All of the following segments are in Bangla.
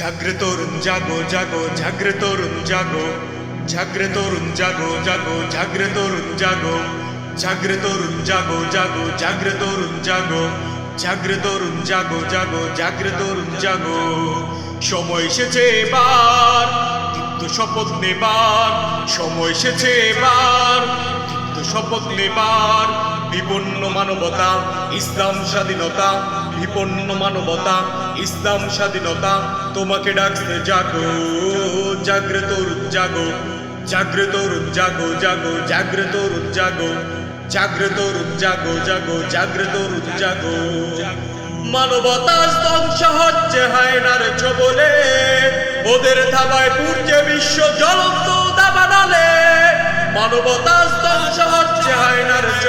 জাগ্রত তরুণ জাগো জাগো জাগ্রত তরুণ জাগো জাগ্রত তরুণ জাগো জাগো জাগ্রত তরুণ জাগো জাগ্রত তরুণ জাগো জাগো জাগ্রত তরুণ জাগো জাগ্রত তরুণ জাগো জাগো জাগ্রত তরুণ জাগো সময় এসেছে এবার, দীপ্ত শপথ নেবার। সময় এসেছে এবার, দীপ্ত শপথ নেবার। বিপন্ন মানবতা, ইসলাম স্বাধীনতা, বিপন্ন মানবতা, ইসলাম স্বাধীনতা, তোমাকে ডাকতে জাগো, জাগ্রত জাগো জাগ্রত জাগো জাগো, জাগ্রত জাগো জাগ্রত জাগো জাগো, জাগ্রত জাগো। মানবতা ধ্বংস হচ্ছে হায়নার ছবলে, ওদের থাবায় পূর্যে বিশ্ব জ্বলন্ত দাবানালে। মানবতা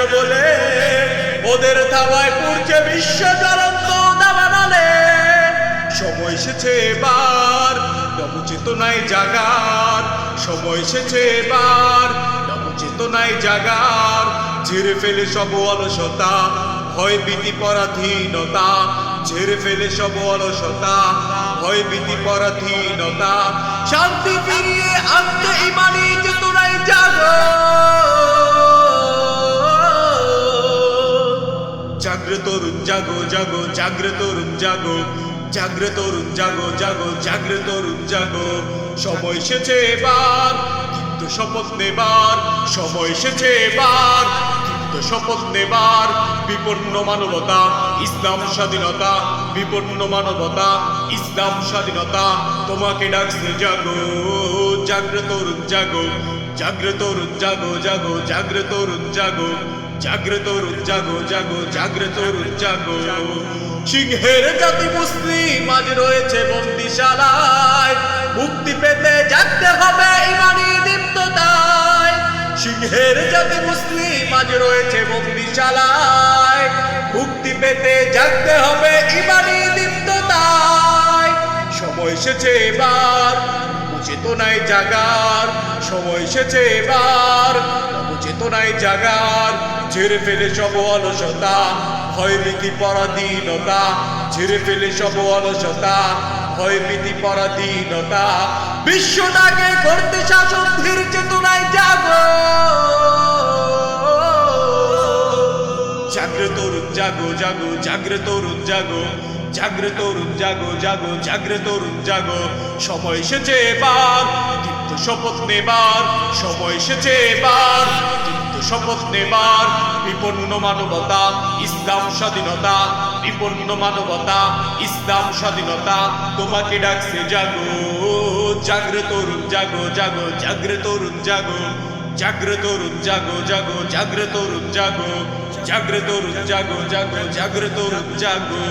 ছবলে ওদের থাবায় বিশ্ব জ্বলন্ত দাবানালে সময় এসেছে এবার, নবচেতনায় জাগার। সময় এসেছে এবার, নবচেতনায় জাগার। ফেলে সব অলসতা, ভয় ভীতি, পরাধীনতা। ফেলে সব অলসতা, ভয় ভীতি, পরাধীনতা। শান্তি ফিরিয়ে আনতে ইমানি জাগ্রত তরুণ জাগো জাগো জাগ্রত তরুণ জাগো জাগ্রত তরুণ জাগো জাগো জাগ্রত তরুণ জাগো। সময় এসেছে এবার দীপ্ত শপথ নেবার। সময় এসেছে এবার দীপ্ত শপথ নেবার। বিপন্ন মানবতা, ইসলাম স্বাধীনতা। বিপন্ন মানবতা, ইসলাম স্বাধীনতা। তোমাকে ডাকছে জাগো জাগ্রত তরুণ জাগো জাগ্রত তরুণ জাগো জাগো জাগ্রত তরুণ জাগো। জাগ্রত জাগো জাগো জাগ্রত জাগো। সিংহের জাতি মুসলিম, আজ রয়েছে বন্দিশালায়। মুক্তি পেতে জাগতে হবে ইমানি দীপ্ততায়। সিংহের জাতি মুসলিম, আজ রয়েছে বন্দিশালায়। মুক্তি পেতে জাগতে হবে ইমানি দীপ্ততায়। সময় এসেছে এবার চেতনায় জাগার, সময় এসেছে এবার। চেতনায় জাগার ছেড়ে ফেলে সব অলসতা, ভয় ভীতি, পরাধীনতা। ছেড়ে ফেলে সব অলসতা, ভয় ভীতি, পরাধীনতা। বিশ্বটাকে করতে শাসন ধীর চেতনায় জাগো। জাগ্রত জাগো জাগো, জাগ্রত জাগো। জাগ্রত রূপ জাগো জাগো জাগ্রত রূপ জাগো সময় এসেছে এবার দীপ্ত শপথ নেবার। সময় এসেছে এবার দীপ্ত শপথ নেবার। বিপন্ন মানবতা, ইসলাম স্বাধীনতা। বিপন্ন মানবতা, ইসলাম স্বাধীনতা। তোমাকে ডাকছে জাগো, জাগ্রত রূপ জাগো জাগো জাগ্রত রূপ জাগো জাগ্রত রূপ জাগো জাগো জাগ্রত রূপ জাগো জাগ্রত রূপ জাগো জাগো জাগ্রত রূপ জাগো